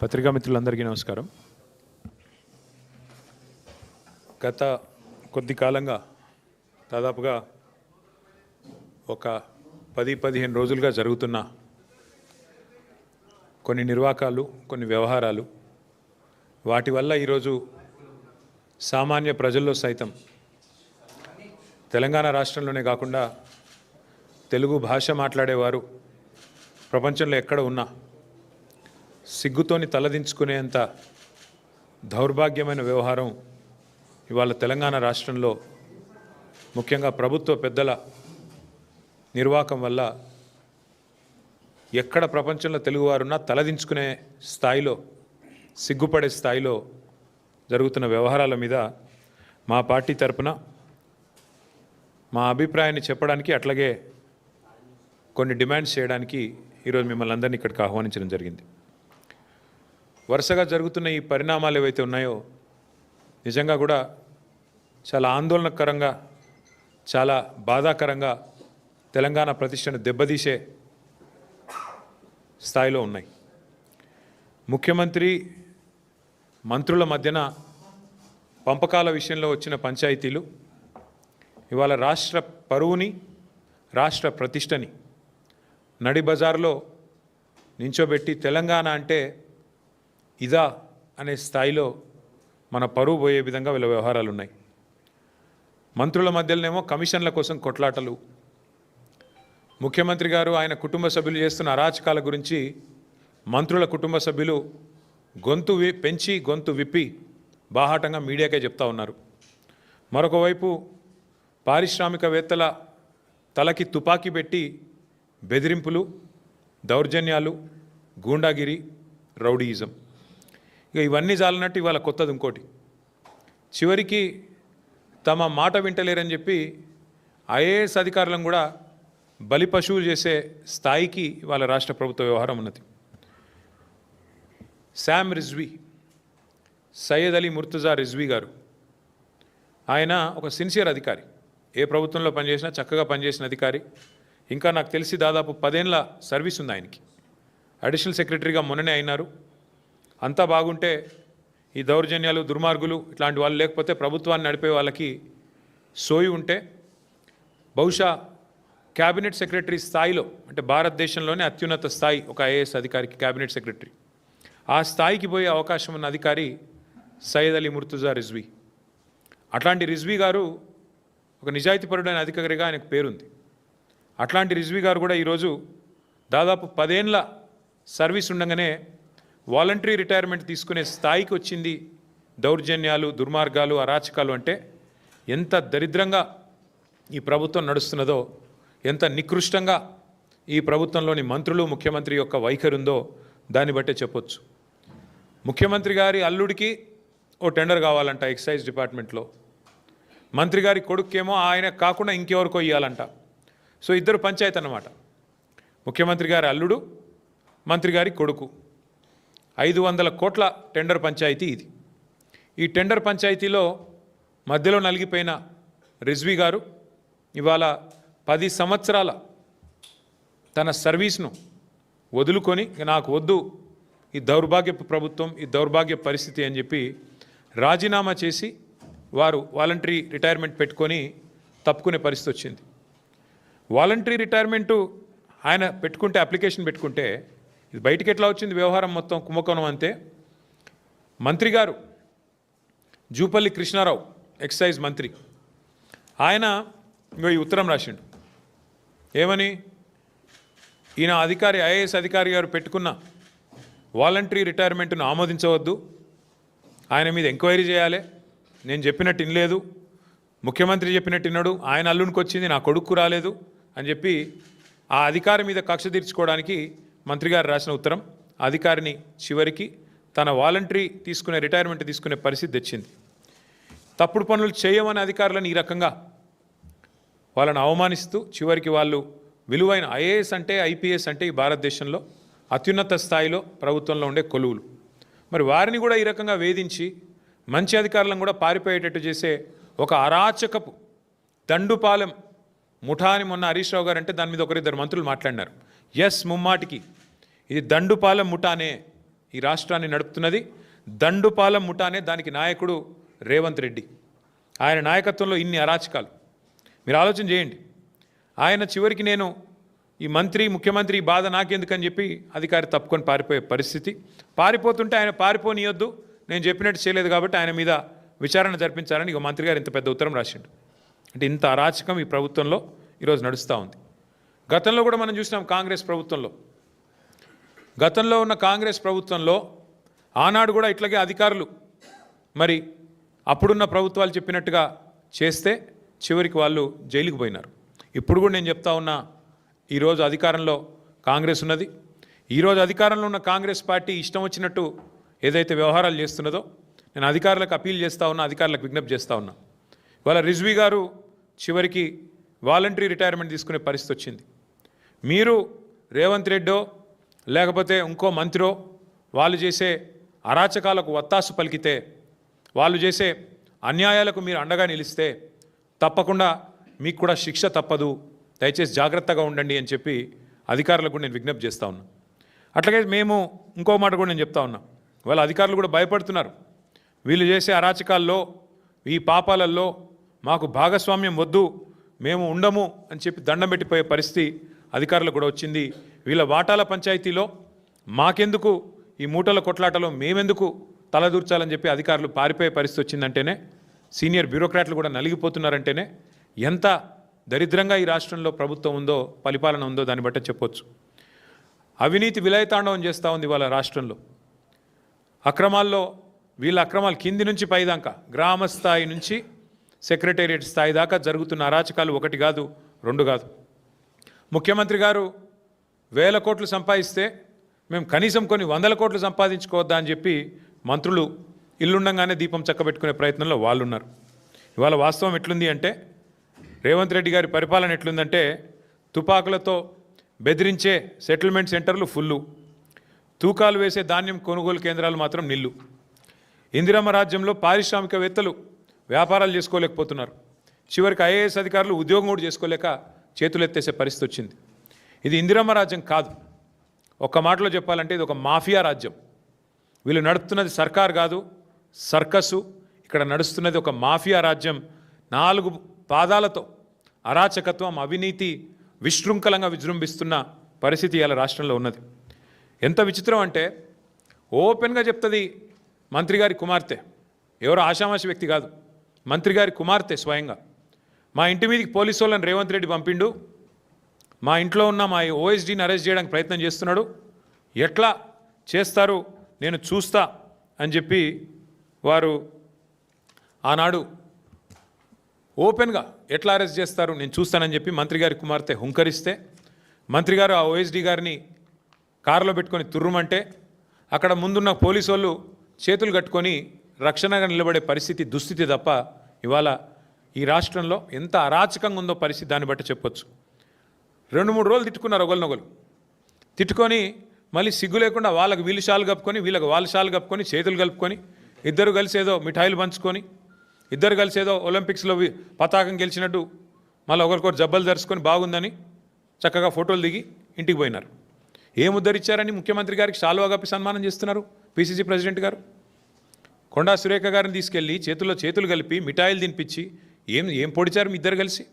పత్రికా మిత్రులందరికీ నమస్కారం. గత కొద్ది కాలంగా దాదాపుగా ఒక పది పదిహేను రోజులుగా జరుగుతున్న కొన్ని నిర్వాకాలు కొన్ని వ్యవహారాలు వాటి వల్ల ఈరోజు సామాన్య ప్రజల్లో సైతం తెలంగాణ రాష్ట్రంలోనే కాకుండా తెలుగు భాష మాట్లాడేవారు ప్రపంచంలో ఎక్కడ ఉన్నా సిగ్గుతోని తలదించుకునేంత దౌర్భాగ్యమైన వ్యవహారం ఇవాళ తెలంగాణ రాష్ట్రంలో ముఖ్యంగా ప్రభుత్వ పెద్దల నిర్వాకం వల్ల ఎక్కడ ప్రపంచంలో తెలుగువారున్నా తలదించుకునే స్థాయిలో సిగ్గుపడే స్థాయిలో జరుగుతున్న వ్యవహారాల మీద మా పార్టీ తరపున మా అభిప్రాయాన్ని చెప్పడానికి అట్లాగే కొన్ని డిమాండ్స్ చేయడానికి ఈరోజు మిమ్మల్ని అందరినీ ఇక్కడికి ఆహ్వానించడం జరిగింది. వరుసగా జరుగుతున్న ఈ పరిణామాలు ఏవైతే ఉన్నాయో నిజంగా కూడా చాలా ఆందోళనకరంగా చాలా బాధాకరంగా తెలంగాణ ప్రతిష్టను దెబ్బతీసే స్థాయిలో ఉన్నాయి. ముఖ్యమంత్రి మంత్రుల మధ్యన పంపకాల విషయంలో వచ్చిన పంచాయతీలు ఇవాళ రాష్ట్ర పరువుని రాష్ట్ర ప్రతిష్టని నడి బజార్లో నించోబెట్టి తెలంగాణ అంటే ఇదా అనే స్థాయిలో మన పరువు పోయే విధంగా వీళ్ళ వ్యవహారాలు ఉన్నాయి మంత్రుల మధ్యలోనేమో కమిషన్ల కోసం కొట్లాటలు. ముఖ్యమంత్రి గారు ఆయన కుటుంబ సభ్యులు చేస్తున్న అరాచకాల గురించి మంత్రుల కుటుంబ సభ్యులు గొంతు వి పెంచి గొంతు విప్పి బాహాటంగా మీడియాకే చెప్తా ఉన్నారు. మరొకవైపు పారిశ్రామికవేత్తల తలకి తుపాకీ పెట్టి బెదిరింపులు దౌర్జన్యాలు గూండాగిరి రౌడీయిజం. ఇక ఇవన్నీ చాలన్నట్టు ఇవాళ కొత్తది ఇంకోటి. చివరికి తమ మాట వింటలేరని చెప్పి ఐఏఎస్ అధికారులను కూడా బలి పశువులు చేసే స్థాయికి వాళ్ళ రాష్ట్ర ప్రభుత్వ వ్యవహారం ఉన్నది. శామ్ రిజ్వీ సయ్యద్ అలీ ముర్తుజా రిజ్వీ గారు ఆయన ఒక సిన్సియర్ అధికారి. ఏ ప్రభుత్వంలో పనిచేసినా చక్కగా పనిచేసిన అధికారి. ఇంకా నాకు తెలిసి దాదాపు పదేళ్ళ సర్వీస్ ఉంది ఆయనకి. అడిషనల్ సెక్రటరీగా మొన్ననే అయినారు. అంతా బాగుంటే ఈ దౌర్జన్యాలు దుర్మార్గులు ఇట్లాంటి వాళ్ళు లేకపోతే ప్రభుత్వాన్ని నడిపే వాళ్ళకి సోయి ఉంటే బహుశా క్యాబినెట్ సెక్రటరీ స్థాయిలో అంటే భారతదేశంలోనే అత్యున్నత స్థాయి ఒక ఐఏఎస్ అధికారికి క్యాబినెట్ సెక్రటరీ. ఆ స్థాయికి పోయే అవకాశం ఉన్న అధికారి సయ్యద్ అలీ ముర్తుజా రిజ్వీ. అట్లాంటి రిజ్వీ గారు ఒక నిజాయితీపరుడైన అధికారిగా ఆయనకు పేరుంది. అట్లాంటి రిజ్వీ గారు కూడా ఈరోజు దాదాపు పదేండ్ల సర్వీస్ ఉండగానే వాలంటరీ రిటైర్మెంట్ తీసుకునే స్థాయికి వచ్చింది. దౌర్జన్యాలు దుర్మార్గాలు అరాచకాలు అంటే ఎంత దరిద్రంగా ఈ ప్రభుత్వం నడుస్తున్నదో ఎంత నికృష్టంగా ఈ ప్రభుత్వంలోని మంత్రులు ముఖ్యమంత్రి యొక్క వైఖరి ఉందో దాన్ని బట్టే చెప్పొచ్చు. ముఖ్యమంత్రి గారి అల్లుడికి ఓ టెండర్ కావాలంట ఎక్సైజ్ డిపార్ట్మెంట్లో. మంత్రి గారి కొడుక్కేమో ఆయన కాకుండా ఇంకెవరికో ఇవ్వాలంట సో ఇద్దరు పంచాయతీ అన్నమాట ముఖ్యమంత్రి గారి అల్లుడు మంత్రి గారి కొడుకు. ఐదు వందల కోట్ల టెండర్ పంచాయతీ ఇది. ఈ టెండర్ పంచాయతీలో మధ్యలో నలిగిపోయిన రిజ్వీ గారు ఇవాళ పది సంవత్సరాల తన సర్వీస్ను వదులుకొని నాకు వద్దు ఈ దౌర్భాగ్యపు ప్రభుత్వం ఈ దౌర్భాగ్య పరిస్థితి అని చెప్పి రాజీనామా చేసి వారు వాలంటరీ రిటైర్మెంట్ పెట్టుకొని తప్పుకునే పరిస్థితి వచ్చింది. వాలంటరీ రిటైర్మెంటు ఆయన పెట్టుకుంటే అప్లికేషన్ పెట్టుకుంటే ఇది బయటికి ఎట్లా వచ్చింది వ్యవహారం మొత్తం కుంభకోణం అంతే. మంత్రి గారు జూపల్లి కృష్ణారావు ఎక్సైజ్ మంత్రి. ఆయన ఇంకో ఈ ఉత్తరం రాసిండు. ఏమని? ఈయన అధికారి ఐఏఎస్ అధికారి గారు పెట్టుకున్న వాలంటరీ రిటైర్మెంట్ను ఆమోదించవద్దు. ఆయన మీద ఎంక్వైరీ చేయాలి. నేను చెప్పినట్టు ఇనలేదు ముఖ్యమంత్రి చెప్పినట్టు ఇన్నాడు ఆయన అల్లునికి వచ్చింది నా కొడుకు రాలేదు అని చెప్పి ఆ అధికారి మీద కక్ష తీర్చుకోవడానికి మంత్రి గారు రాసిన ఉత్తరం అధికారిని చివరికి తన వాలంటరీ తీసుకునే రిటైర్మెంట్ తీసుకునే పరిస్థితి తెచ్చింది. తప్పుడు పనులు చేయమని అధికారులను ఈ రకంగా వాళ్ళని అవమానిస్తూ చివరికి వాళ్ళు విలువైన ఐఏఎస్ అంటే ఐపీఎస్ అంటే ఈ భారతదేశంలో అత్యున్నత స్థాయిలో ప్రభుత్వంలో ఉండే కొలువులు. మరి వారిని కూడా ఈ రకంగా వేధించి మంచి అధికారులను కూడా పారిపోయేటట్టు చేసే ఒక అరాచకపు దండుపాలెం ముఠాని మొన్న హరీష్ రావు గారు అంటే దాని మీద ఒకరిద్దరు మంత్రులు మాట్లాడినారు. ఎస్ ముమ్మాటికి ఇది దండుపాలెం ముఠానే ఈ రాష్ట్రాన్ని నడుపుతున్నది. దండుపాలెం ముఠానే దానికి నాయకుడు రేవంత్ రెడ్డి. ఆయన నాయకత్వంలో ఇన్ని అరాచకాలు. మీరు ఆలోచన చేయండి. ఆయన చివరికి నేను ఈ మంత్రి ముఖ్యమంత్రి ఈ బాధ నాకెందుకని చెప్పి అధికారి తప్పుకొని పారిపోయే పరిస్థితి. పారిపోతుంటే ఆయన పారిపోనియొద్దు. నేను చెప్పినట్టు చేయలేదు కాబట్టి ఆయన మీద విచారణ జరిపించాలని ఇక మంత్రి గారు ఇంత పెద్ద ఉత్తరం రాసిండు. అంటే ఇంత అరాచకం ఈ ప్రభుత్వంలో ఈరోజు నడుస్తూ ఉంది. గతంలో కూడా మనం చూసినాం కాంగ్రెస్ ప్రభుత్వంలో. గతంలో ఉన్న కాంగ్రెస్ ప్రభుత్వంలో ఆనాడు కూడా ఇట్లాగే అధికారులు మరి అప్పుడున్న ప్రభుత్వాలు చెప్పినట్టుగా చేస్తే చివరికి వాళ్ళు జైలుకు పోయినారు. ఇప్పుడు కూడా నేను చెప్తా ఉన్నా ఈరోజు అధికారంలో కాంగ్రెస్ ఉన్నది. ఈరోజు అధికారంలో ఉన్న కాంగ్రెస్ పార్టీ ఇష్టం వచ్చినట్టు ఏదైతే వ్యవహారాలు చేస్తున్నదో నేను అధికారులకు అప్పీల్ చేస్తా ఉన్నా అధికారులకు విజ్ఞప్తి చేస్తూ ఉన్నా. ఇవాళ రిజ్వీ గారు చివరికి వాలంటరీ రిటైర్మెంట్ తీసుకునే పరిస్థితి వచ్చింది. మీరు రేవంత్ రెడ్డో లేకపోతే ఇంకో మంత్రో వాళ్ళు చేసే అరాచకాలకు వత్తాసు పలికితే వాళ్ళు చేసే అన్యాయాలకు మీరు అండగా నిలిస్తే తప్పకుండా మీకు కూడా శిక్ష తప్పదు. దయచేసి జాగ్రత్తగా ఉండండి అని చెప్పి అధికారులకు కూడా నేను విజ్ఞప్తి చేస్తా ఉన్నా. అట్లాగే మేము ఇంకో మాట కూడా నేను చెప్తా ఉన్నా. వాళ్ళ అధికారులు కూడా భయపడుతున్నారు. వీళ్ళు చేసే అరాచకాల్లో ఈ పాపాలల్లో మాకు భాగస్వామ్యం వద్దు మేము ఉండము అని చెప్పి దండం పెట్టిపోయే పరిస్థితి అధికారులకు కూడా వచ్చింది. వీళ్ళ వాటాల పంచాయతీలో మాకెందుకు? ఈ మూటల కొట్లాటలో మేమెందుకు తలదూర్చాలని చెప్పి అధికారులు పారిపోయే పరిస్థితి వచ్చిందంటేనే సీనియర్ బ్యూరోక్రాట్లు కూడా నలిగిపోతున్నారంటేనే ఎంత దరిద్రంగా ఈ రాష్ట్రంలో ప్రభుత్వం ఉందో పరిపాలన ఉందో దాన్ని బట్టి చెప్పొచ్చు. అవినీతి విలయతాండవం చేస్తూ ఉంది వాళ్ళ రాష్ట్రంలో. అక్రమాల్లో వీళ్ళ అక్రమాలు కింది నుంచి పైదాకా గ్రామ స్థాయి నుంచి సెక్రటేరియట్ స్థాయి దాకా జరుగుతున్న అరాచకాలు ఒకటి కాదు రెండు కాదు. ముఖ్యమంత్రి గారు వేల కోట్లు సంపాదిస్తే మేము కనీసం కొన్ని వందల కోట్లు సంపాదించుకోవద్దా అని చెప్పి మంత్రులు ఇల్లుండగానే దీపం చక్కబెట్టుకునే ప్రయత్నంలో వాళ్ళు ఉన్నారు ఇవాళ వాస్తవం ఎట్లుంది అంటే రేవంత్ రెడ్డి గారి పరిపాలన ఎట్లుందంటే తుపాకులతో బెదిరించే సెటిల్మెంట్ సెంటర్లు ఫుల్లు. తూకాలు వేసే ధాన్యం కొనుగోలు కేంద్రాలు మాత్రం నిల్లు. ఇందిరమ్మ రాజ్యంలో పారిశ్రామికవేత్తలు వ్యాపారాలు చేసుకోలేకపోతున్నారు. చివరికి ఐఏఎస్ అధికారులు ఉద్యోగం కూడా చేసుకోలేక చేతులెత్తేసే పరిస్థితి వచ్చింది ఇది ఇందిరమ్మ రాజ్యం కాదు. ఒక్క మాటలో చెప్పాలంటే ఇది ఒక మాఫియా రాజ్యం. వీళ్ళు నడుపుతున్నది సర్కార్ కాదు సర్కసు. ఇక్కడ నడుస్తున్నది ఒక మాఫియా రాజ్యం. నాలుగు పాదాలతో అరాచకత్వం అవినీతి విశృంఖలంగా విజృంభిస్తున్న పరిస్థితి ఇలా రాష్ట్రంలో ఉన్నది. ఎంత విచిత్రం అంటే ఓపెన్గా చెప్తుంది మంత్రి గారి కుమార్తె. ఎవరో ఆషామాషి వ్యక్తి కాదు. మంత్రి గారి కుమార్తె స్వయంగా. మా ఇంటి మీదకి పోలీసు వాళ్ళని రేవంత్ రెడ్డి పంపిండు. మా ఇంట్లో ఉన్న మా ఓఎస్డీని అరెస్ట్ చేయడానికి ప్రయత్నం చేస్తున్నాడు. ఎట్లా చేస్తారు నేను చూస్తా అని చెప్పి వారు ఆనాడు ఓపెన్గా ఎట్లా అరెస్ట్ చేస్తారు నేను చూస్తానని చెప్పి మంత్రి గారి కుమార్తె హుంకరిస్తే మంత్రి గారు ఆ ఓఎస్డీ గారిని కారులో పెట్టుకొని తుర్రుమంటే అక్కడ ముందున్న పోలీసు వాళ్ళు చేతులు కట్టుకొని రక్షణగా నిలబడే పరిస్థితి దుస్థితి తప్ప ఇవాళ ఈ రాష్ట్రంలో ఎంత అరాచకంగా ఉందో పరిస్థితి దాన్ని బట్టి చెప్పొచ్చు. రెండు మూడు రోజులు తిట్టుకున్నారు ఒకరినొకరు తిట్టుకొని మళ్ళీ సిగ్గు లేకుండా వాళ్ళకి వీళ్ళు షాలు కప్పుకొని వీళ్ళకి వాళ్ళ షాలు కప్పుకొని చేతులు కలుపుకొని ఇద్దరు కలిసి ఏదో మిఠాయిలు పంచుకొని ఇద్దరు కలిసి ఏదో ఒలింపిక్స్లో పతాకం గెలిచినట్టు మళ్ళీ ఒకరికొకరు జబ్బలు ధరుచుకొని బాగుందని చక్కగా ఫోటోలు దిగి ఇంటికి పోయినారు. ఏం ఉద్ధరించారని ముఖ్యమంత్రి గారికి షాలువా కప్పి సన్మానం చేస్తున్నారు పిసిసి ప్రెసిడెంట్ గారు? కొండా సురేఖ గారిని తీసుకెళ్ళి చేతుల్లో చేతులు కలిపి మిఠాయిలు తినిపించి ఏం ఏం పొడిచారు మీ ఇద్దరు కలిసి?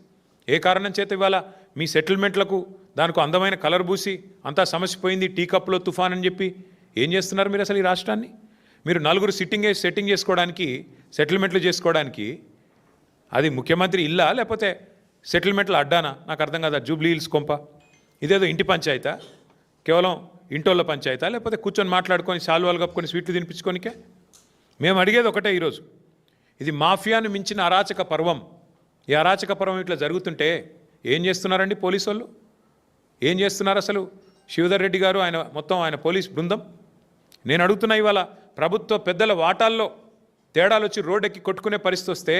ఏ కారణం చేత ఇవాళ మీ సెటిల్మెంట్లకు దానికి అందమైన కలర్ పూసి అంతా సమస్యపోయింది టీ కప్లో తుఫాన్ అని చెప్పి? ఏం చేస్తున్నారు మీరు అసలు ఈ రాష్ట్రాన్ని? మీరు నలుగురు సిట్టింగ్ సెట్టింగ్ చేసుకోవడానికి సెటిల్మెంట్లు చేసుకోవడానికి అది ముఖ్యమంత్రి ఇల్లా లేకపోతే సెటిల్మెంట్లు అడ్డానా? నాకు అర్థం కాదా జూబ్లీ హిల్స్ కొంప. ఇదేదో ఇంటి పంచాయతా? కేవలం ఇంటోళ్ళ పంచాయతా లేకపోతే కూర్చొని మాట్లాడుకొని శాలువాలు కప్పుకొని స్వీట్లు తినిపించుకోనికే? మేము అడిగేది ఒకటే ఈరోజు. ఇది మాఫియాను మించిన అరాచక పర్వం. ఈ అరాచక పర్వం ఇట్లా జరుగుతుంటే ఏం చేస్తున్నారండి పోలీసు వాళ్ళు ఏం చేస్తున్నారు అసలు? శివధర్ రెడ్డి గారు ఆయన మొత్తం ఆయన పోలీస్ బృందం? నేను అడుగుతున్నా ఇవాళ ప్రభుత్వ పెద్దల వాటాల్లో తేడాలు వచ్చి రోడ్డెక్కి కొట్టుకునే పరిస్థితి వస్తే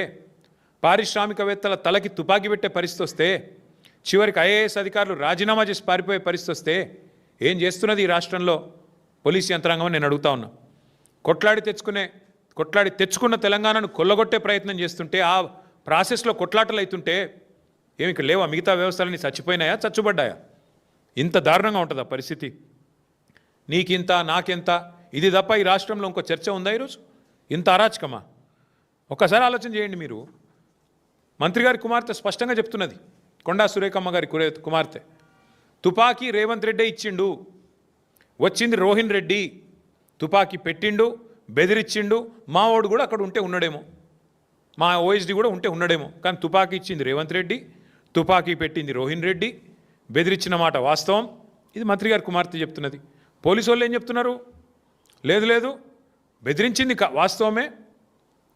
పారిశ్రామికవేత్తల తలకి తుపాకీ పెట్టే పరిస్థితి వస్తే చివరికి ఐఏఎస్ అధికారులు రాజీనామా చేసి పారిపోయే పరిస్థితి వస్తే ఏం చేస్తున్నది ఈ రాష్ట్రంలో పోలీస్ యంత్రాంగం నేను అడుగుతా ఉన్నా. కొట్లాడి తెచ్చుకునే కొట్లాడి తెచ్చుకున్న తెలంగాణను కొల్లగొట్టే ప్రయత్నం చేస్తుంటే ఆ ప్రాసెస్లో కొట్లాటలు అవుతుంటే ఏమి ఇక్కడ లేవా? మిగతా వ్యవస్థలన్నీ చచ్చిపోయినాయా? చచ్చుబడ్డాయా? ఇంత దారుణంగా ఉంటుందా పరిస్థితి? నీకింత నాకెంత? ఇది తప్ప ఈ రాష్ట్రంలో ఇంకో చర్చ ఉందా ఈరోజు? ఇంత అరాచకమా? ఒక్కసారి ఆలోచన చేయండి మీరు. మంత్రి గారి కుమార్తె స్పష్టంగా చెప్తున్నది. కొండా సురేఖమ్మ గారి కురే కుమార్తె. తుపాకీ రేవంత్ రెడ్డే ఇచ్చిండు. వచ్చింది రోహిన్ రెడ్డి. తుపాకీ పెట్టిండు. బెదిరిచ్చిండు మావాడు కూడా అక్కడ ఉంటే ఉన్నాడేమో. మా ఓఎస్డి కూడా ఉంటే ఉన్నాడేమో. కానీ తుపాకీ ఇచ్చింది రేవంత్ రెడ్డి తుపాకీ పెట్టింది రోహిన్ రెడ్డి బెదిరించిన మాట వాస్తవం. ఇది మంత్రి గారి కుమార్తె చెప్తున్నది. పోలీసు వాళ్ళు ఏం చెప్తున్నారు? లేదు లేదు బెదిరించింది కా- వాస్తవమే.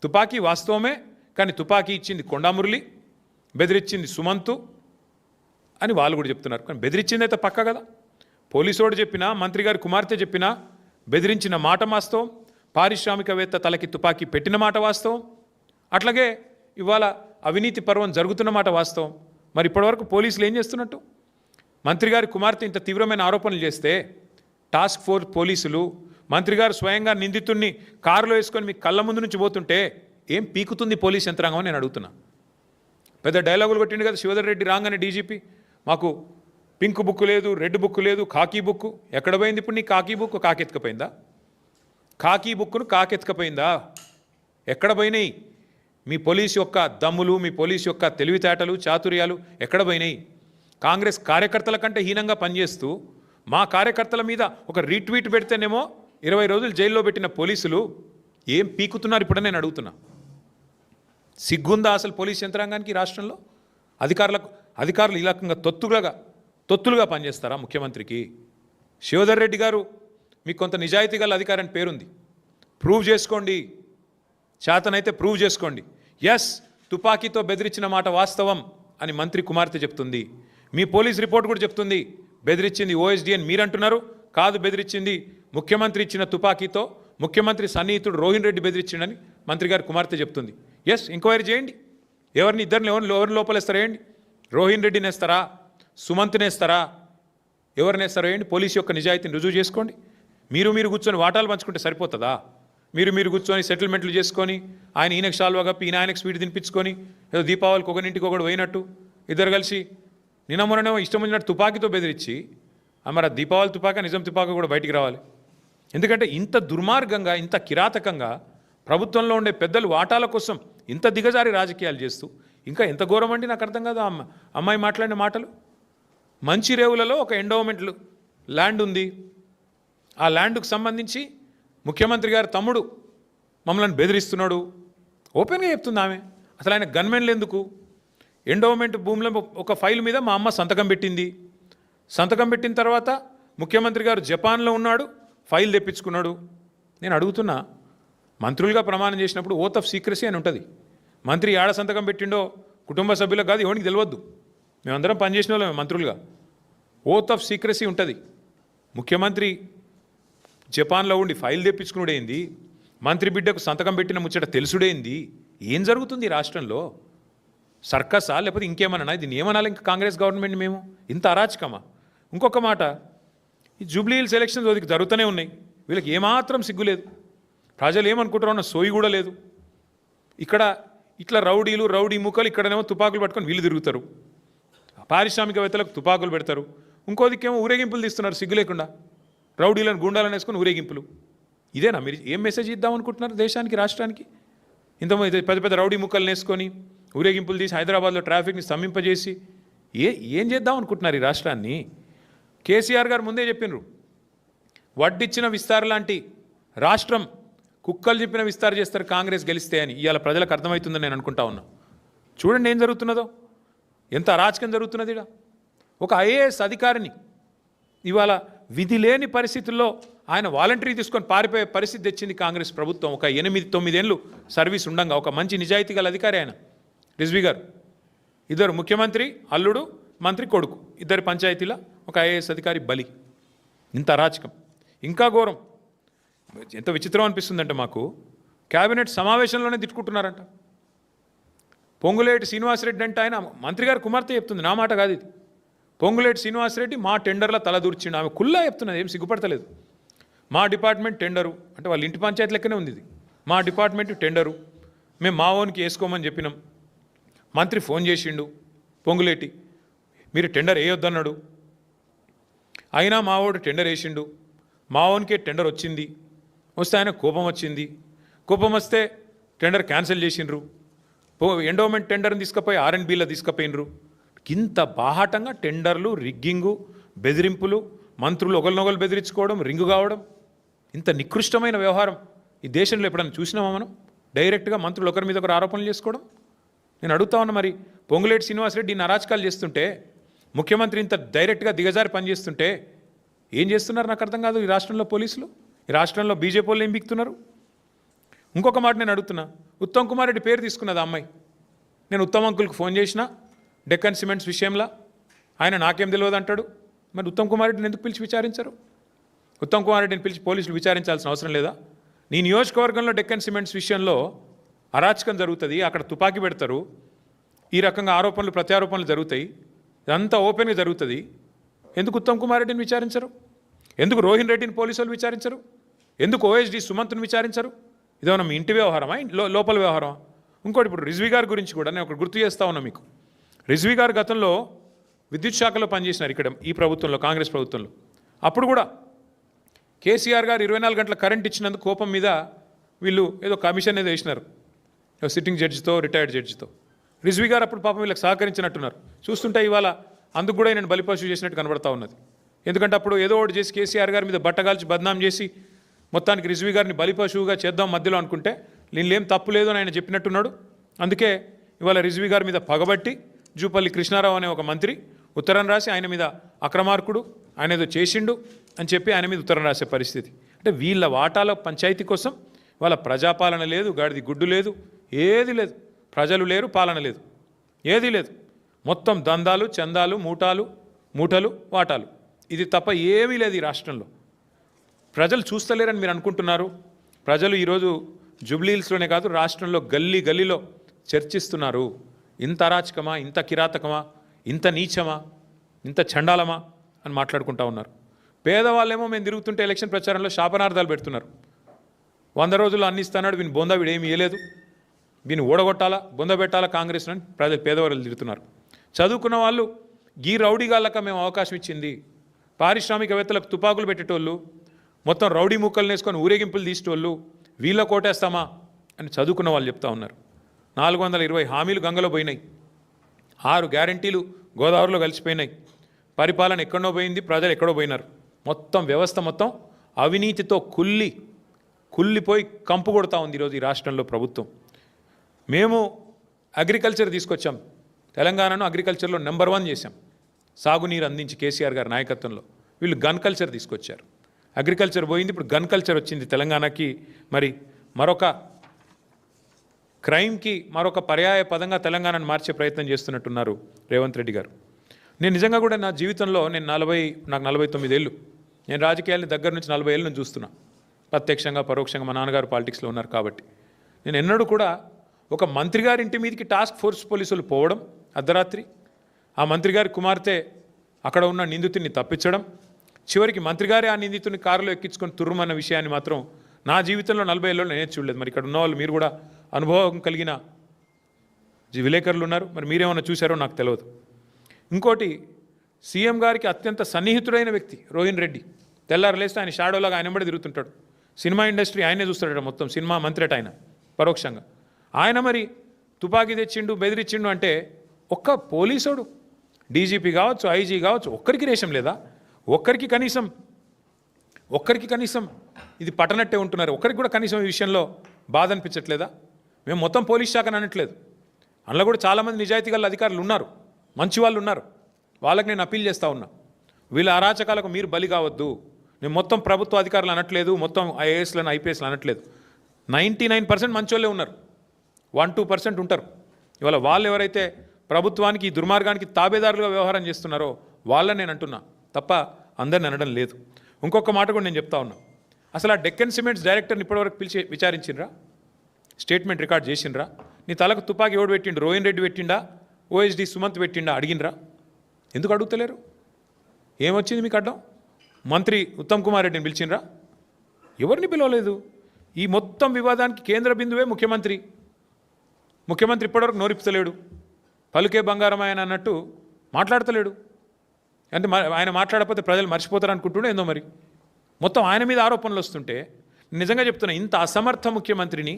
తుపాకీ వాస్తవమే కానీ తుపాకీ ఇచ్చింది కొండామురళి బెదిరించింది సుమంతు అని వాళ్ళు కూడా చెప్తున్నారు. కానీ బెదిరించింది అయితే పక్క కదా? పోలీసోడు చెప్పినా మంత్రి గారి కుమార్తె చెప్పినా బెదిరించిన మాట వాస్తవం. పారిశ్రామికవేత్త తలకి తుపాకీ పెట్టిన మాట వాస్తవం. అట్లాగే ఇవాళ అవినీతి పర్వం జరుగుతున్న మాట వాస్తవం. మరి ఇప్పటివరకు పోలీసులు ఏం చేస్తున్నట్టు? మంత్రి గారి కుమార్తె ఇంత తీవ్రమైన ఆరోపణలు చేస్తే టాస్క్ ఫోర్స్ పోలీసులు మంత్రి గారు స్వయంగా నిందితుడిని కారులో వేసుకొని మీ కళ్ళ ముందు నుంచి పోతుంటే ఏం పీకుతుంది పోలీస్ యంత్రాంగం అని నేను అడుగుతున్నా. పెద్ద డైలాగులు కొట్టిండు కదా శివధర్ రెడ్డి రాగానే డీజీపీ. మాకు పింక్ బుక్ లేదు రెడ్ బుక్ లేదు కాకీ బుక్. ఎక్కడ పోయింది ఇప్పుడు నీ కాకీ బుక్? కాకెత్తుకపోయిందా? కాకీ బుక్కును కాకెత్తుకపోయిందా? ఎక్కడ పోయినాయి? మీ పోలీస్ యొక్క దమ్ములు మీ పోలీస్ యొక్క తెలివితేటలు చాతుర్యాలు ఎక్కడ పోయినాయి? కాంగ్రెస్ కార్యకర్తల కంటే హీనంగా పనిచేస్తూ మా కార్యకర్తల మీద ఒక రీట్వీట్ పెడితేనేమో ఇరవై రోజులు జైల్లో పెట్టిన పోలీసులు ఏం పీకుతున్నారు ఇప్పుడు నేను అడుగుతున్నా. సిగ్గుందా అసలు పోలీస్ యంత్రాంగానికి రాష్ట్రంలో? అధికారులకు అధికారులు ఈ రకంగా తొత్తులుగా తొత్తులుగా పనిచేస్తారా ముఖ్యమంత్రికి? శివధర్ రెడ్డి గారు మీకు కొంత నిజాయితీ గల అధికారి అని పేరుంది. ప్రూవ్ చేసుకోండి. చేతనైతే ప్రూవ్ చేసుకోండి. ఎస్ తుపాకీతో బెదిరించిన మాట వాస్తవం అని మంత్రి కుమార్తె చెప్తుంది. మీ పోలీస్ రిపోర్ట్ కూడా చెప్తుంది. బెదిరించింది ఓఎస్డీ అని మీరంటున్నారు. కాదు బెదిరించింది ముఖ్యమంత్రి ఇచ్చిన తుపాకీతో ముఖ్యమంత్రి సన్నిహితుడు రోహిన్ రెడ్డి బెదిరించిండని మంత్రి గారి కుమార్తె చెప్తుంది. ఎస్ ఎంక్వైరీ చేయండి. ఎవరిని ఇద్దరిని ఎవరిని ఎవరిని లోపలేస్తారా వేయండి రోహిన్ రెడ్డిని వేస్తారా? సుమంత్ని వేస్తారా? ఎవరిని వేస్తారా వేయండి పోలీసు యొక్క నిజాయితీని రుజువు చేసుకోండి. మీరు మీరు కూర్చొని వాటాలు పంచుకుంటే సరిపోతుందా? మీరు మీరు కూర్చొని సెటిల్మెంట్లు చేసుకొని ఆయన ఈయనకు షాల్వా కప్పి ఈయన ఆయనకు స్వీట్ తినిపించుకొని ఏదో దీపావళికి ఒకరింటికి ఒకటి పోయినట్టు ఇద్దరు కలిసి నిన్న మొన్ననేమో ఇష్టం వచ్చినట్టు తుపాకీతో బెదిరించి మరి ఆ దీపావళి తుపాక నిజం తుపాక కూడా బయటికి రావాలి. ఎందుకంటే ఇంత దుర్మార్గంగా ఇంత కిరాతకంగా ప్రభుత్వంలో ఉండే పెద్దలు వాటాల కోసం ఇంత దిగజారి రాజకీయాలు చేస్తూ ఇంకా ఎంత ఘోరం అండి నాకు అర్థం కాదు అమ్మ అమ్మాయి మాట్లాడిన మాటలు? మంచి రేవులలో ఒక ఎండోమెంట్లు ల్యాండ్ ఉంది ఆ ల్యాండ్కు సంబంధించి ముఖ్యమంత్రి గారి తమ్ముడు మమ్మల్ని బెదిరిస్తున్నాడు. ఓపెన్గా చెప్తుంది ఆమె. అసలు ఆయన గన్మెన్లు ఎందుకు? ఎండోమెంట్ భూమిలో ఒక ఫైల్ మీద మా అమ్మ సంతకం పెట్టింది. సంతకం పెట్టిన తర్వాత ముఖ్యమంత్రి గారు జపాన్లో ఉన్నాడు ఫైల్ తెప్పించుకున్నాడు. నేను అడుగుతున్నా మంత్రులుగా ప్రమాణం చేసినప్పుడు ఓత్ ఆఫ్ సీక్రసీ అని ఉంటుంది. మంత్రి ఏడ సంతకం పెట్టిండో కుటుంబ సభ్యులకు కాదు ఎవరికి తెలియద్దు మేమందరం పనిచేసిన వాళ్ళమే మంత్రులుగా. ఓత్ ఆఫ్ సీక్రసీ ఉంటుంది. ముఖ్యమంత్రి జపాన్లో ఉండి ఫైల్ తెప్పించుకునుడేంది? మంత్రి బిడ్డకు సంతకం పెట్టిన ముచ్చట తెలుసుడేంది? ఏం జరుగుతుంది రాష్ట్రంలో? సర్కసా? లేకపోతే ఇంకేమన్నా దీన్ని ఏమనాలి ఇంకా కాంగ్రెస్ గవర్నమెంట్ మేము? ఇంత అరాచకమా? ఇంకొక మాట. ఈ జూబ్లీ హిల్స్ ఎలక్షన్స్ వదికి జరుగుతూనే ఉన్నాయి. వీళ్ళకి ఏమాత్రం సిగ్గు లేదు. ప్రజలు ఏమనుకుంటారో అన్న సోయి కూడా లేదు. ఇక్కడ ఇట్లా రౌడీలు రౌడీ ముక్కలు ఇక్కడనేమో తుపాకులు పట్టుకొని వీళ్ళు తిరుగుతారు. పారిశ్రామికవేత్తలకు తుపాకులు పెడతారు. ఇంకో దిక్కేమో ఊరేగింపులు తీస్తున్నారు సిగ్గు లేకుండా. రౌడీలను గుండాలను వేసుకుని ఊరేగింపులు. ఇదేనా మీరు ఏం మెసేజ్ ఇద్దాం అనుకుంటున్నారు దేశానికి రాష్ట్రానికి? ఇంతమంది పెద్ద పెద్ద రౌడీ ముక్కలు వేసుకొని ఊరేగింపులు తీసి హైదరాబాద్లో ట్రాఫిక్ని స్తంభింపజేసి ఏ ఏం చేద్దాం అనుకుంటున్నారు ఈ రాష్ట్రాన్ని? కేసీఆర్ గారు ముందే చెప్పినారు. వడ్డిచ్చిన విస్తార్ లాంటి రాష్ట్రం కుక్కలు చెప్పిన విస్తారం చేస్తారు కాంగ్రెస్ గెలిస్తే అని. ఇవాళ ప్రజలకు అర్థమవుతుందని నేను అనుకుంటా ఉన్నా. చూడండి ఏం జరుగుతున్నదో. ఎంత అరాచకం జరుగుతున్నది ఇక ఒక ఐఏఎస్ అధికారిని ఇవాళ విధి లేని పరిస్థితుల్లో ఆయన వాలంటరీ తీసుకొని పారిపోయే పరిస్థితి తెచ్చింది కాంగ్రెస్ ప్రభుత్వం. ఒక ఎనిమిది తొమ్మిదేళ్ళు సర్వీస్ ఉండంగా. ఒక మంచి నిజాయితీ గల అధికారి ఆయన. రిజ్వీ గారు. ఇద్దరు ముఖ్యమంత్రి అల్లుడు మంత్రి కొడుకు. ఇద్దరు పంచాయతీల ఒక ఐఏఎస్ అధికారి బలి. ఇంత అరాచకం. ఇంకా ఘోరం. ఎంత విచిత్రం అనిపిస్తుందంటే మాకు. కేబినెట్ సమావేశంలోనే తిట్టుకుంటున్నారంట. పొంగులేటి శ్రీనివాసరెడ్డి అంటే ఆయన మంత్రి గారు కుమార్తె చెప్తుంది. నా మాట కాదు ఇది. పొంగులేటి శ్రీనివాసరెడ్డి మా టెండర్లో తలదూర్చిండు ఆమె కుల్లా చెప్తున్నది ఏం సిగ్గుపడతలేదు. మా డిపార్ట్మెంట్ టెండరు అంటే వాళ్ళ ఇంటి పంచాయతీ లెక్కనే ఉంది ఇది. మా డిపార్ట్మెంట్ టెండరు మేము మా ఓన్కి వేసుకోమని చెప్పినాం. మంత్రి ఫోన్ చేసిండు పొంగులేటి మీరు టెండర్ వేయొద్దన్నాడు. అయినా మావోడు టెండర్ వేసిండు. మావోనికే టెండర్ వచ్చింది. వస్తే ఆయన కోపం వచ్చింది. కోపం వస్తే టెండర్ క్యాన్సిల్ చేసిండ్రు. పో ఎండోమెంట్ టెండర్ని తీసుకుపోయి ఆర్ అండ్ బీలో తీసుకుపోయినరు ఇంత బాహాటంగా టెండర్లు రిగ్గింగు బెదిరింపులు మంత్రులు ఒకరినొకరు బెదిరించుకోవడం రింగు కావడం ఇంత నికృష్టమైన వ్యవహారం. ఈ దేశంలో ఎప్పుడైనా చూసినామా మనం? డైరెక్ట్గా మంత్రులు ఒకరి మీద ఒకరు ఆరోపణలు చేసుకోవడం? నేను అడుగుతా ఉన్నా మరి పొంగులేటి శ్రీనివాసరెడ్డి ఇన్ని అరాచకాలు చేస్తుంటే ముఖ్యమంత్రి ఇంత డైరెక్ట్గా దిగజారి పనిచేస్తుంటే ఏం చేస్తున్నారు నాకు అర్థం కాదు ఈ రాష్ట్రంలో పోలీసులు? ఈ రాష్ట్రంలో బీజేపీ వాళ్ళు ఏం బిక్తున్నారు? ఇంకొక మాట నేను అడుగుతున్నా. ఉత్తమ్ కుమార్ రెడ్డి పేరు తీసుకున్నది అమ్మాయి. నేను ఉత్తమ్ అంకుల్కి ఫోన్ చేసినా డెక్కన్ సిమెంట్స్ విషయంలో? ఆయన నాకేం తెలియదు అంటాడు మరి ఉత్తమ్ కుమార్ రెడ్డిని ఎందుకు పిలిచి విచారించరు? ఉత్తమ్ కుమార్ రెడ్డిని పిలిచి పోలీసులు విచారించాల్సిన అవసరం లేదా? నీ నియోజకవర్గంలో డెక్కన్ సిమెంట్స్ విషయంలో అరాచకం జరుగుతుంది అక్కడ తుపాకీ పెడతారు. ఈ రకంగా ఆరోపణలు ప్రత్యారోపణలు జరుగుతాయి. ఇదంతా ఓపెన్గా జరుగుతుంది. ఎందుకు ఉత్తమ్ కుమార్ రెడ్డిని విచారించరు? ఎందుకు రోహిన్ రెడ్డిని పోలీసులు విచారించరు? ఎందుకు ఓఎస్డి సుమంత్ని విచారించరు? ఇదేమన్నా మీ ఇంటి వ్యవహారమా? లో- లోపల వ్యవహారమా? ఇంకోటి ఇప్పుడు రిజ్వి గారి గురించి కూడా నేను ఒకటి గుర్తు చేస్తా ఉన్నా మీకు. రిజ్వీ గారు గతంలో విద్యుత్ శాఖలో పనిచేసినారు ఇక్కడ ఈ ప్రభుత్వంలో కాంగ్రెస్ ప్రభుత్వంలో. అప్పుడు కూడా కేసీఆర్ గారు ఇరవై నాలుగు గంటల కరెంట్ ఇచ్చినందుకు కోపం మీద వీళ్ళు ఏదో కమిషన్ ఏదో వేసినారు. సిట్టింగ్ జడ్జితో రిటైర్డ్ జడ్జితో. రిజ్వీ గారు అప్పుడు పాపం వీళ్ళకి సహకరించినట్టున్నారు. చూస్తుంటే ఇవాళ అందుకు కూడా నేను బలిపశు చేసినట్టు కనబడతా ఉన్నది. ఎందుకంటే అప్పుడు ఏదో ఒకటి చేసి కేసీఆర్ గారి మీద బట్టగాల్చి బద్నాం చేసి మొత్తానికి రిజ్వీ గారిని బలిపశువుగా చేద్దాం మధ్యలో అనుకుంటే దీనిలో తప్పు లేదు అని ఆయన చెప్పినట్టున్నాడు. అందుకే ఇవాళ రిజ్వీ గారి మీద పగబట్టి జూపల్లి కృష్ణారావు అనే ఒక మంత్రి ఉత్తరం రాసి ఆయన మీద అక్రమార్కుడు ఆయన ఏదో చేసిండు అని చెప్పి ఆయన మీద ఉత్తరం రాసే పరిస్థితి. అంటే వీళ్ళ వాటాల పంచాయతీ కోసం వాళ్ళ ప్రజాపాలన లేదు గాడిది గుడ్డు లేదు ఏది లేదు. ప్రజలు లేరు పాలన లేదు. ఏది లేదు. మొత్తం దందాలు చందాలు మూటాలు మూటలు వాటాలు. ఇది తప్ప ఏమీ లేదు ఈ రాష్ట్రంలో. ప్రజలు చూస్తలేరని మీరు అనుకుంటున్నారు. ప్రజలు ఈరోజు జూబ్లీహిల్స్లోనే కాదు రాష్ట్రంలో గల్లీ గల్లీలో చర్చిస్తున్నారు. ఇంత అరాచకమా ఇంత కిరాతకమా ఇంత నీచమా ఇంత చండాలమా అని మాట్లాడుకుంటా ఉన్నారు. పేదవాళ్ళేమో మేము తిరుగుతుంటే ఎలక్షన్ ప్రచారంలో శాపనార్థాలు పెడుతున్నారు. వంద రోజులు అన్ని ఇస్తాడు వీని బొంద వీడేమి ఇవ్వలేదు వీని ఓడగొట్టాలా బొంద పెట్టాలా కాంగ్రెస్ అని ప్రజలు పేదవాళ్ళు తిరుగుతున్నారు చదువుకున్న వాళ్ళు గీ రౌడీగాళ్ళక మేము అవకాశం ఇచ్చింది. పారిశ్రామికవేత్తలకు తుపాకులు పెట్టేటోళ్ళు మొత్తం రౌడీ ముక్కలు వేసుకొని ఊరేగింపులు తీసేటోళ్ళు వీళ్ళ కోటేస్తామా అని చదువుకున్న వాళ్ళు చెప్తా ఉన్నారు. నాలుగు వందల ఇరవై హామీలు గంగలో పోయినాయి. ఆరు గ్యారంటీలు గోదావరిలో కలిసిపోయినాయి. పరిపాలన ఎక్కడో పోయింది ప్రజలు ఎక్కడో పోయినారు. మొత్తం వ్యవస్థ మొత్తం అవినీతితో కుల్లి కుల్లిపోయి కంపు కొడతా ఉంది ఈరోజు ఈ రాష్ట్రంలో ప్రభుత్వం. మేము అగ్రికల్చర్ తీసుకొచ్చాం. తెలంగాణను అగ్రికల్చర్లో నెంబర్ వన్ చేశాం. సాగునీరు అందించి కేసీఆర్ గారి నాయకత్వంలో వీళ్ళు గన్ కల్చర్ తీసుకొచ్చారు. అగ్రికల్చర్ పోయింది ఇప్పుడు గన్ కల్చర్ వచ్చింది తెలంగాణకి. మరి మరొక క్రైమ్కి మరొక పర్యాయ పదంగా తెలంగాణను మార్చే ప్రయత్నం చేస్తున్నట్టున్నారు రేవంత్ రెడ్డి గారు. నేను నిజంగా కూడా నా జీవితంలో నేను నలభై నాకు నలభై తొమ్మిది ఏళ్ళు. నేను రాజకీయాలని దగ్గర నుంచి నలభై ఏళ్ళు నుంచి చూస్తున్నా. ప్రత్యక్షంగా పరోక్షంగా మా నాన్నగారు పాలిటిక్స్లో ఉన్నారు కాబట్టి. నేను ఎన్నడూ కూడా ఒక మంత్రి గారి ఇంటి మీదకి టాస్క్ ఫోర్స్ పోలీసులు పోవడం అర్ధరాత్రి ఆ మంత్రి గారి కుమార్తె అక్కడ ఉన్న నిందితుడిని తప్పించడం చివరికి మంత్రి గారే ఆ నిందితుడిని కారులో ఎక్కించుకొని తుర్రుమన్న విషయాన్ని మాత్రం నా జీవితంలో నలభై ఏళ్ళలో నేను చూడలేదు. మరి ఇక్కడ ఉన్న వాళ్ళు మీరు కూడా అనుభవం కలిగిన విలేకరులు ఉన్నారు. మరి మీరేమన్నా చూశారో నాకు తెలియదు ఇంకోటి సీఎం గారికి అత్యంత సన్నిహితుడైన వ్యక్తి రోహిన్ రెడ్డి. తెల్లారు లేస్తే ఆయన షాడోలాగా ఆయన వెంబడి తిరుగుతుంటాడు. సినిమా ఇండస్ట్రీ ఆయనే చూస్తాడట మొత్తం. సినిమా మంత్రి ఆయన పరోక్షంగా. ఆయన మరి తుపాకీ తెచ్చిండు బెదిరించిండు అంటే ఒక్క పోలీసోడు. డీజీపీ కావచ్చు ఐజీ కావచ్చు ఒక్కరికి రేషం లేదా? ఒక్కరికి కనీసం ఒక్కరికి కనీసం ఇది పట్టనట్టే ఉంటున్నారు. ఒక్కరికి కూడా కనీసం ఈ విషయంలో బాధ అనిపించట్లేదా? మేము మొత్తం పోలీస్ శాఖను అనట్లేదు. అందులో కూడా చాలామంది నిజాయితీ గల అధికారులు ఉన్నారు. మంచి వాళ్ళు ఉన్నారు. వాళ్ళకి నేను అప్పీల్ చేస్తూ ఉన్నా. వీళ్ళ అరాచకాలకు మీరు బలి కావద్దు. నేను మొత్తం ప్రభుత్వ అధికారులు అనట్లేదు. మొత్తం ఐఏఎస్లను ఐపీఎస్లు అనట్లేదు. నైంటీ నైన్ పర్సెంట్ మంచోళ్ళే ఉన్నారు. వన్ టూ పర్సెంట్ ఉంటారు. ఇవాళ వాళ్ళు ఎవరైతే ప్రభుత్వానికి ఈ దుర్మార్గానికి తాబేదారులుగా వ్యవహారం చేస్తున్నారో వాళ్ళని నేను అంటున్నా. తప్ప అందరిని అనడం లేదు. ఇంకొక మాట కూడా నేను చెప్తా ఉన్నా. అసలు ఆ డెక్కన్ సిమెంట్స్ డైరెక్టర్ని ఇప్పటివరకు పిలిచి విచారించిండ్రా స్టేట్మెంట్ రికార్డ్ చేసిండ్రా? నీ తలకు తుపాకీ ఎవడు పెట్టిండు? రోహిన్ రెడ్డి పెట్టిండా? ఓఎస్డి సుమంత్ పెట్టిండా? అడిగినరా ఎందుకు అడుగుతలేరు? ఏమొచ్చింది మీకు అడ్డం మంత్రి ఉత్తమ్ కుమార్ రెడ్డిని పిలిచిండ్రా? ఎవరిని పిలవలేదు? ఈ మొత్తం వివాదానికి కేంద్ర బిందువే ముఖ్యమంత్రి. ముఖ్యమంత్రి ఇప్పటివరకు నోరిపుతలేడు పలుకే బంగారం ఆయన అన్నట్టు మాట్లాడతలేడు. అంటే ఆయన మాట్లాడకపోతే ప్రజలు మర్చిపోతారు అనుకుంటుండే ఏందో మరి? మొత్తం ఆయన మీద ఆరోపణలు వస్తుంటే నిజంగా చెప్తున్నా ఇంత అసమర్థ ముఖ్యమంత్రిని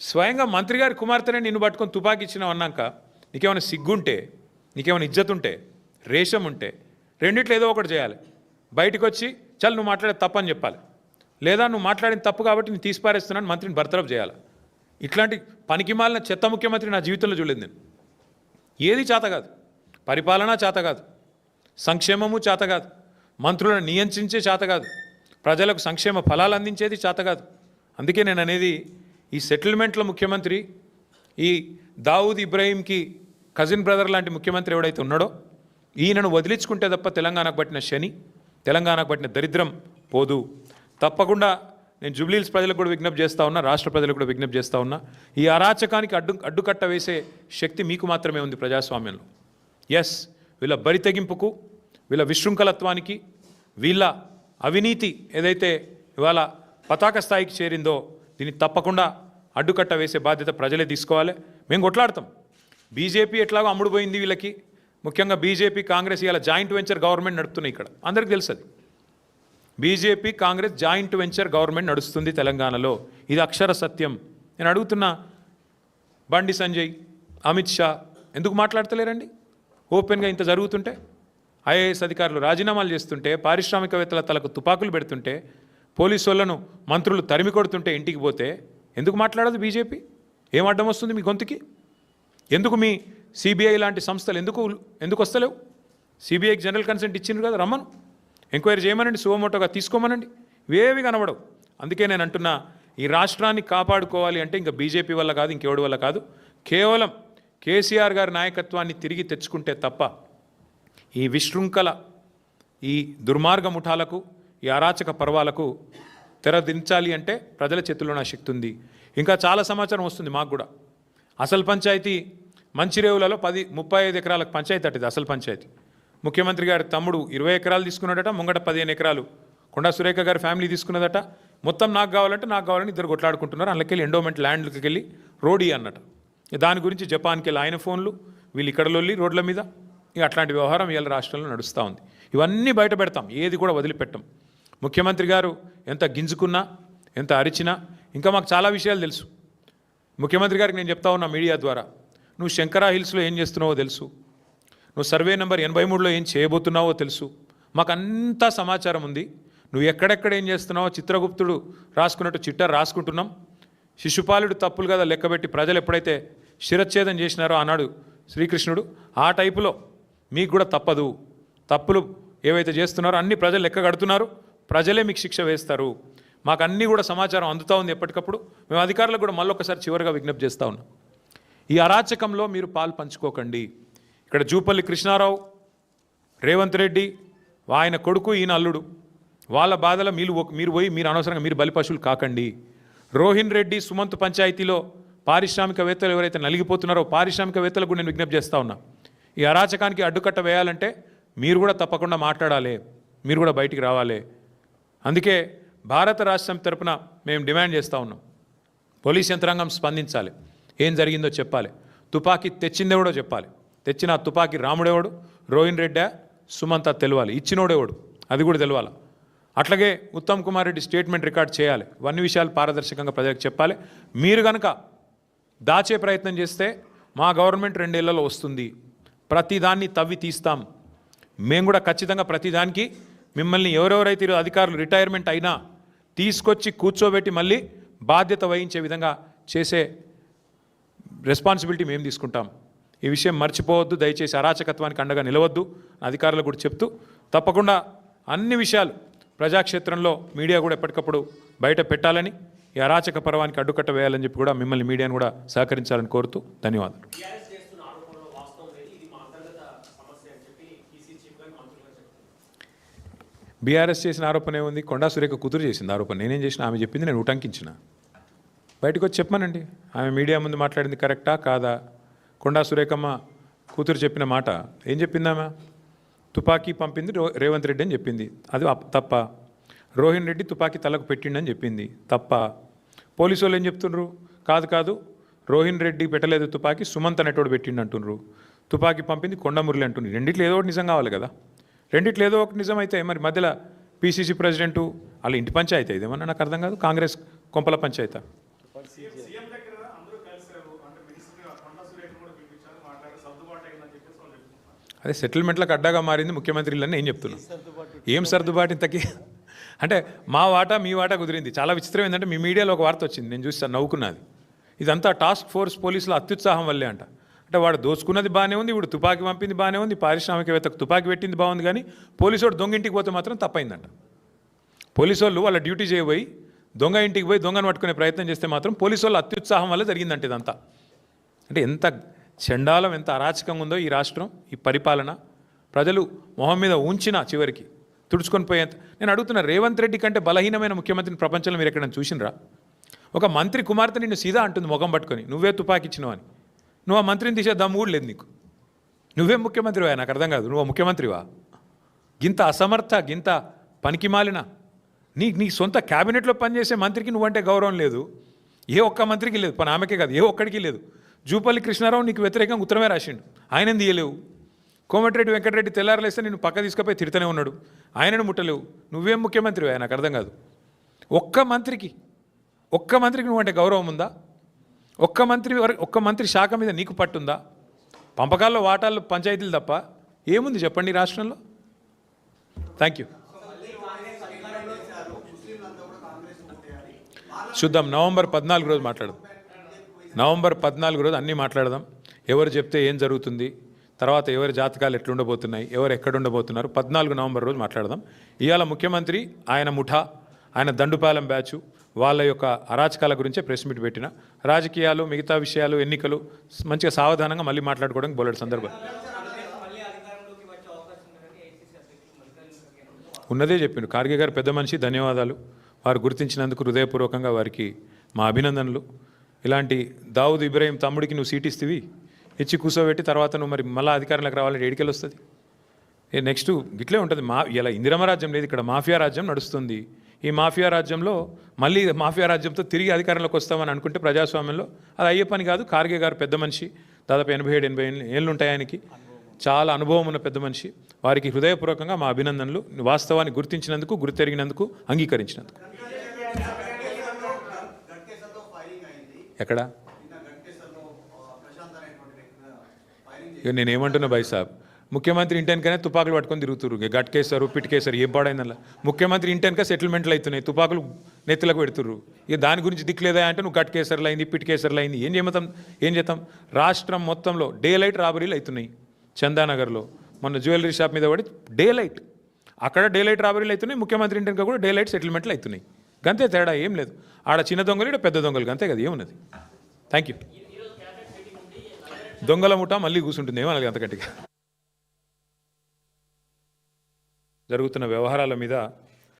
స్వయంగా మంత్రి గారి కుమార్తెనే నిన్ను పట్టుకొని తుపాకి ఇచ్చినావు అన్నాక నీకేమైనా సిగ్గుంటే నీకేమైనా ఇజ్జత్ ఉంటే రేషం ఉంటే రెండిట్లో ఏదో ఒకటి చేయాలి. బయటకు వచ్చి చల్ నువ్వు మాట్లాడే తప్పని చెప్పాలి. లేదా నువ్వు మాట్లాడిన తప్పు కాబట్టి నేను తీసిపారేస్తున్నాను మంత్రిని బర్తరఫ్ చేయాలి. ఇట్లాంటి పనికిమాలిన చెత్త ముఖ్యమంత్రి నా జీవితంలో చూడలేదు నేను. ఏది చేత కాదు. పరిపాలన చేత కాదు. సంక్షేమము చేత కాదు. మంత్రులను నియంత్రించే చేత కాదు. ప్రజలకు సంక్షేమ ఫలాలు అందించేది చేత కాదు. అందుకే నేను అనేది ఈ సెటిల్మెంట్ల ముఖ్యమంత్రి ఈ దావూద్ ఇబ్రాహీంకి కజిన్ బ్రదర్ లాంటి ముఖ్యమంత్రి ఎవడైతే ఉన్నాడో ఈయనను వదిలించుకుంటే తప్ప తెలంగాణకు పట్టిన శని తెలంగాణకు పట్టిన దరిద్రం పోదు. తప్పకుండా నేను జూబ్లీహిల్స్ ప్రజలకు కూడా విజ్ఞప్తి చేస్తా ఉన్నా రాష్ట్ర ప్రజలకు కూడా విజ్ఞప్తి చేస్తూ ఉన్నా ఈ అరాచకానికి అడ్డు అడ్డుకట్ట వేసే శక్తి మీకు మాత్రమే ఉంది ప్రజాస్వామ్యంలో. ఎస్ వీళ్ళ బరితెగింపుకు వీళ్ళ విశృంఖలత్వానికి వీళ్ళ అవినీతి ఏదైతే ఇవాళ పతాక స్థాయికి చేరిందో దీన్ని తప్పకుండా అడ్డుకట్ట వేసే బాధ్యత ప్రజలే తీసుకోవాలి. మేము కొట్లాడతాం. బీజేపీ ఎట్లాగో అమ్ముడుపోయింది వీళ్ళకి. ముఖ్యంగా బీజేపీ కాంగ్రెస్ ఇలా జాయింట్ వెంచర్ గవర్నమెంట్ నడుపుతున్నాయి ఇక్కడ. అందరికీ తెలుసు అది BJP Congress joint venture government నడుస్తుంది తెలంగాణలో. ఇది అక్షర సత్యం. నేను అడుగుతున్నా బండి సంజయ్ అమిత్ షా ఎందుకు మాట్లాడతలేరండి? ఓపెన్గా ఇంత జరుగుతుంటే? ఐఏఎస్ అధికారులు రాజీనామాలు చేస్తుంటే పారిశ్రామికవేత్తల తలకు తుపాకులు పెడుతుంటే పోలీసు వాళ్ళను మంత్రులు తరిమి కొడుతుంటే ఇంటికి పోతే ఎందుకు మాట్లాడదు బీజేపీ? ఏం అడ్డం వస్తుంది మీ గొంతుకి? ఎందుకు మీ సిబిఐ లాంటి సంస్థలు ఎందుకు ఎందుకు వస్తలేవు? సిబిఐకి జనరల్ కన్సెంట్ ఇచ్చిండ్రు కదా రమ్మను. ఎంక్వైరీ చేయమనండి సువమోటోగా తీసుకోమనండి. ఇవేవి కనబడవు. అందుకే నేను అంటున్నా ఈ రాష్ట్రాన్ని కాపాడుకోవాలి అంటే ఇంకా బీజేపీ వల్ల కాదు ఇంకెవడి వల్ల కాదు. కేవలం కేసీఆర్ గారి నాయకత్వాన్ని తిరిగి తెచ్చుకుంటే తప్ప ఈ విశృంఖల ఈ దుర్మార్గ ముఠాలకు ఈ అరాచక పర్వాలకు తెరదించాలి అంటే ప్రజల చేతుల్లో నా శక్తి ఉంది. ఇంకా చాలా సమాచారం వస్తుంది మాకు కూడా. అసలు పంచాయతీ మంచిరేవులలో పది ముప్పై ఐదు ఎకరాలకు పంచాయతీ అట్టది అసలు పంచాయతీ. ముఖ్యమంత్రి గారి తమ్ముడు ఇరవై ఎకరాలు తీసుకున్నాడట ముంగట పదిహేను ఎకరాలు. కొండా సురేఖ గారి ఫ్యామిలీ తీసుకున్నదట. మొత్తం నాకు కావాలంటే నాకు కావాలని ఇద్దరు కొట్లాడుకుంటున్నారు. అందుకెళ్ళి ఎండోమెంట్ ల్యాండ్కి వెళ్ళి రోడీ అన్నట దాని గురించి జపాన్కి వెళ్ళి ఆయన ఫోన్లు వీళ్ళు ఇక్కడ లొల్లి రోడ్ల మీద. ఇక అట్లాంటి వ్యవహారం ఇవాళ రాష్ట్రంలో నడుస్తూ ఉంది. ఇవన్నీ బయట పెడతాం ఏది కూడా వదిలిపెట్టం. ముఖ్యమంత్రి గారు ఎంత గింజుకున్నా ఎంత అరిచినా ఇంకా మాకు చాలా విషయాలు తెలుసు. ముఖ్యమంత్రి గారికి నేను చెప్తా ఉన్నా మీడియా ద్వారా నువ్వు శంకరా హిల్స్లో ఏం చేస్తున్నావో తెలుసు. నువ్వు సర్వే నెంబర్ ఎనభై మూడులో ఏం చేయబోతున్నావో తెలుసు. మాకు అంతా సమాచారం ఉంది. నువ్వు ఎక్కడెక్కడ ఏం చేస్తున్నావో చిత్రగుప్తుడు రాసుకున్నట్టు చిట్ట రాసుకుంటున్నాం. శిశుపాలుడు తప్పులు కదా లెక్కబెట్టి ప్రజలు ఎప్పుడైతే శిరచ్ఛేదం చేసినారో ఆనాడు శ్రీకృష్ణుడు ఆ టైపులో మీకు కూడా తప్పదు. తప్పులు ఏవైతే చేస్తున్నారో అన్ని ప్రజలు లెక్క కడుతున్నారు. ప్రజలే మీకు శిక్ష వేస్తారు. మాకు అన్నీ కూడా సమాచారం అందుతూ ఉంది ఎప్పటికప్పుడు. మేము అధికారులకు కూడా మళ్ళొకసారి చివరిగా విజ్ఞప్తి చేస్తూ ఉన్నాం. ఈ అరాచకంలో మీరు పాలు పంచుకోకండి. ఇక్కడ జూపల్లి కృష్ణారావు రేవంత్ రెడ్డి ఆయన కొడుకు ఈయన అల్లుడు. వాళ్ళ బాధలో మీరు మీరు పోయి మీరు అనవసరంగా మీరు బలి పశువులు కాకండి. రోహిన్ రెడ్డి సుమంత్ పంచాయతీలో పారిశ్రామికవేత్తలు ఎవరైతే నలిగిపోతున్నారో పారిశ్రామికవేత్తలకు నేను విజ్ఞప్తి చేస్తా ఉన్నా. ఈ అరాచకానికి అడ్డుకట్ట వేయాలంటే మీరు కూడా తప్పకుండా మాట్లాడాలి. మీరు కూడా బయటికి రావాలి. అందుకే భారత రాష్ట్రం తరపున మేము డిమాండ్ చేస్తూ ఉన్నాం. పోలీస్ యంత్రాంగం స్పందించాలి. ఏం జరిగిందో చెప్పాలి. తుపాకీ తెచ్చిందేవడో చెప్పాలి. తెచ్చిన తుపాకీ రాముడేవాడు? రోహిన్ రెడ్డా? సుమంత తెలవాలి. ఇచ్చినోడేవాడు? అది కూడా తెలవాలి. అట్లాగే ఉత్తమ్ కుమార్ రెడ్డి స్టేట్మెంట్ రికార్డ్ చేయాలి. అన్ని విషయాలు పారదర్శకంగా ప్రజలకు చెప్పాలి. మీరు కనుక దాచే ప్రయత్నం చేస్తే మా గవర్నమెంట్ రెండేళ్ళలో వస్తుంది. ప్రతిదాన్ని తవ్వి తీస్తాం. మేము కూడా ఖచ్చితంగా ప్రతిదానికి మిమ్మల్ని ఎవరెవరైతే ఈరోజు అధికారులు రిటైర్మెంట్ అయినా తీసుకొచ్చి కూర్చోబెట్టి మళ్ళీ బాధ్యత వహించే విధంగా చేసే రెస్పాన్సిబిలిటీ మేము తీసుకుంటాం. ఈ విషయం మర్చిపోవద్దు. దయచేసి అరాచకత్వానికి అండగా నిలవద్దు అధికారులకు కూడా చెప్తూ తప్పకుండా అన్ని విషయాలు ప్రజాక్షేత్రంలో మీడియా కూడా ఎప్పటికప్పుడు బయట పెట్టాలని ఈ అరాచక పర్వానికి అడ్డుకట్ట వేయాలని చెప్పి కూడా మిమ్మల్ని మీడియాను కూడా సహకరించాలని కోరుతూ ధన్యవాదాలు టీఆర్ఎస్ చేస్తున్న ఆరోపణలో వాస్తవం లేదు ఇది మా అంతర్గత సమస్య అని చెప్పి ఈసీ చీఫ్ గారు మంత్రులుగా చెప్తున్నారు బీఆర్ఎస్ చేసిన ఆరోపణ ఏముంది? కొండా సురేఖ కూతురు చేసింది ఆరోపణ. నేనేం చేసిన ఆమె చెప్పింది నేను ఉటంకించిన. బయటకు వచ్చి చెప్పానండి ఆమె మీడియా ముందు మాట్లాడింది కరెక్టా? కాదా? కొండా సురేఖమ్మ కూతురు చెప్పిన మాట. ఏం చెప్పిందామా తుపాకీ పంపింది రో- రేవంత్ రెడ్డి అని చెప్పింది. అది తప్ప. రోహిన్ రెడ్డి తుపాకీ తలకు పెట్టిండని చెప్పింది. తప్ప. పోలీసు వాళ్ళు ఏం చెప్తుండ్రు? కాదు కాదు. రోహిన్ రెడ్డి పెట్టలేదు తుపాకీ సుమంత్ అనేటోడు పెట్టిండు అంటుండ్రు తుపాకీ పంపింది కొండమురళి అంటుంది రెండిట్లో ఏదో ఒకటి నిజం కావాలి కదా. రెండిట్లో ఏదో ఒకటి నిజమైతే మరి మధ్యలో పీసీసీ ప్రెసిడెంటు వాళ్ళ ఇంటి పంచాయతీ ఇదేమన్నా నాకు అర్థం కాదు కాంగ్రెస్ కొంపల పంచాయతీ. అదే సెటిల్మెంట్లకు అడ్డాగా మారింది ముఖ్యమంత్రి ఇల్లని నేను చెప్తున్నా. ఏం సర్దుబాటు ఇంతకీ? అంటే మా వాటా మీ వాటా కుదిరింది. చాలా విచిత్రం ఏంటంటే మీ మీడియాలో ఒక వార్త వచ్చింది నేను చూస్తాను నవ్వుకున్నది. ఇదంతా టాస్క్ ఫోర్స్ పోలీసుల అత్యుత్సాహం వల్లే అంట. అంటే వాడు దోచుకున్నది బాగానే ఉంది ఇప్పుడు తుపాకీ పంపింది బాగానే ఉంది పారిశ్రామికవేత్తకు తుపాకీ పెట్టింది బాగుంది కానీ పోలీసు వాడు దొంగ ఇంటికి పోతే మాత్రం తప్పైందంట. పోలీసు వాళ్ళు వాళ్ళ డ్యూటీ చేయబోయి దొంగ ఇంటికి పోయి దొంగను పట్టుకునే ప్రయత్నం చేస్తే మాత్రం పోలీసు వాళ్ళు అత్యుత్సాహం వల్ల జరిగిందంట ఇదంతా. అంటే ఎంత చండాలం ఎంత అరాచకంగా ఉందో ఈ రాష్ట్రం ఈ పరిపాలన. ప్రజలు మొహం మీద ఉంచిన చివరికి తుడుచుకొని పోయేంత నేను అడుగుతున్నా రేవంత్ రెడ్డి కంటే బలహీనమైన ముఖ్యమంత్రిని ప్రపంచంలో మీరు ఎక్కడైనా చూసినరా? ఒక మంత్రి కుమార్తె నిన్ను సీదా అంటుంది ముఖం పట్టుకొని నువ్వే తుపాకిచ్చినావు అని నువ్వు ఆ మంత్రిని తీసే దమ్ము కూడా లేదు నీకు. నువ్వే ముఖ్యమంత్రివా నాకు అర్థం కాదు. నువ్వు ముఖ్యమంత్రివా గింత అసమర్థ గింత పనికిమాలిన నీ నీ సొంత క్యాబినెట్లో పనిచేసే మంత్రికి నువ్వంటే గౌరవం లేదు. ఏ ఒక్క మంత్రికి లేదు. పని ఆమెకే కాదు ఏ ఒక్కడికి లేదు. జూపల్లి కృష్ణారావు నీకు వ్యతిరేకంగా ఉత్తరమే రాసిండు. ఆయన తీయలేవు. కోమటిరెడ్డి వెంకటరెడ్డి తెల్లారలేస్తే నేను పక్క తీసుకుపోయి తిడుతూనే ఉన్నాడు. ఆయనను ముట్టలేవు. నువ్వేం ముఖ్యమంత్రివా నాకు అర్థం కాదు. ఒక్క మంత్రికి ఒక్క మంత్రికి నువ్వంటే గౌరవం ఉందా? ఒక్క మంత్రి ఒక్క మంత్రి శాఖ మీద నీకు పట్టుందా? పంపకాల్లో వాటాలు పంచాయతీలు తప్ప ఏముంది చెప్పండి రాష్ట్రంలో? థ్యాంక్ యూ చూద్దాం నవంబర్ పద్నాలుగు రోజు మాట్లాడదాం. నవంబర్ పద్నాలుగు రోజు అన్నీ మాట్లాడదాం. ఎవరు చెప్తే ఏం జరుగుతుంది? తర్వాత ఎవరి జాతకాలు ఎట్లుండబోతున్నాయి? ఎవరు ఎక్కడ ఉండబోతున్నారు పద్నాలుగు నవంబర్ రోజు మాట్లాడదాం. ఇవాళ ముఖ్యమంత్రి ఆయన ముఠా ఆయన దండుపాలెం బ్యాచు వాళ్ళ యొక్క అరాచకాల గురించే ప్రెస్ మీట్ పెట్టిన. రాజకీయాలు మిగతా విషయాలు ఎన్నికలు మంచిగా సావధానంగా మళ్ళీ మాట్లాడుకోవడానికి బోలెడు సందర్భం. ఉన్నదే చెప్పిండు. ఖార్గే గారు పెద్ద మనిషి ధన్యవాదాలు. వారు గుర్తించినందుకు హృదయపూర్వకంగా వారికి మా అభినందనలు. ఇలాంటి దావుద్ ఇబ్రాహీం తమ్ముడికి నువ్వు సీటిస్తివి ఇచ్చి కూర్చోబెట్టి తర్వాత నువ్వు మరి మళ్ళీ అధికారంలోకి రావాలంటే ఏడికెళ్ళి వస్తుంది? నెక్స్ట్ గిట్లే ఉంటుంది. మా ఇలా ఇందిరమ రాజ్యం లేదు ఇక్కడ మాఫియా రాజ్యం నడుస్తుంది. ఈ మాఫియా రాజ్యంలో మళ్ళీ మాఫియా రాజ్యంతో తిరిగి అధికారంలోకి వస్తామని అనుకుంటే ప్రజాస్వామ్యంలో అది అయ్యే పని కాదు. ఖార్గే గారు పెద్ద మనిషి దాదాపు ఎనభై ఏడు ఎనభై ఏళ్ళు ఉంటాయి ఆయనకి. చాలా అనుభవం ఉన్న పెద్ద మనిషి. వారికి హృదయపూర్వకంగా మా అభినందనలు. వాస్తవాన్ని గుర్తించినందుకు గుర్తెరిగినందుకు అంగీకరించినందుకు. ఎక్కడ? ఇక నేను ఏమంటున్నా బాయ్ సాబ్ ముఖ్యమంత్రి ఇంటెనకనే తుపాకులు పట్టుకొని తిరుగుతురు ఇక గట్కేస్తారు పిట్కేస్తారు ఏం పాడైందల్లా? ముఖ్యమంత్రి ఇంటెనక సెటిల్మెంట్లు అవుతున్నాయి తుపాకులు నెత్తులకు పెడుతుర్రు. ఇక దాని గురించి దిక్కులేదా అంటే నువ్వు గట్కేసర్లు అయింది పిట్కేసర్లు అయింది ఏం చేయమతాం ఏం చేస్తాం రాష్ట్రం మొత్తంలో డే లైట్ రాబరీలు అవుతున్నాయి చందానగర్లో. మొన్న జ్యువెలరీ షాప్ మీద పడి డే లైట్ అక్కడ డే లైట్ రాబరీలు అవుతున్నాయి ముఖ్యమంత్రి ఇంటెనక కూడా డే లైట్ సెటిల్మెంట్లు అవుతున్నాయి. గంతే తేడా ఏం లేదు. ఆడ చిన్న దొంగలు ఇక్కడ పెద్ద దొంగలు గంతే కదా ఏమున్నది? థ్యాంక్ యూ దొంగల ముఠా మళ్ళీ కూర్చుంటుంది ఏమన్నది అంతకంటే జరుగుతున్న వ్యవహారాల మీద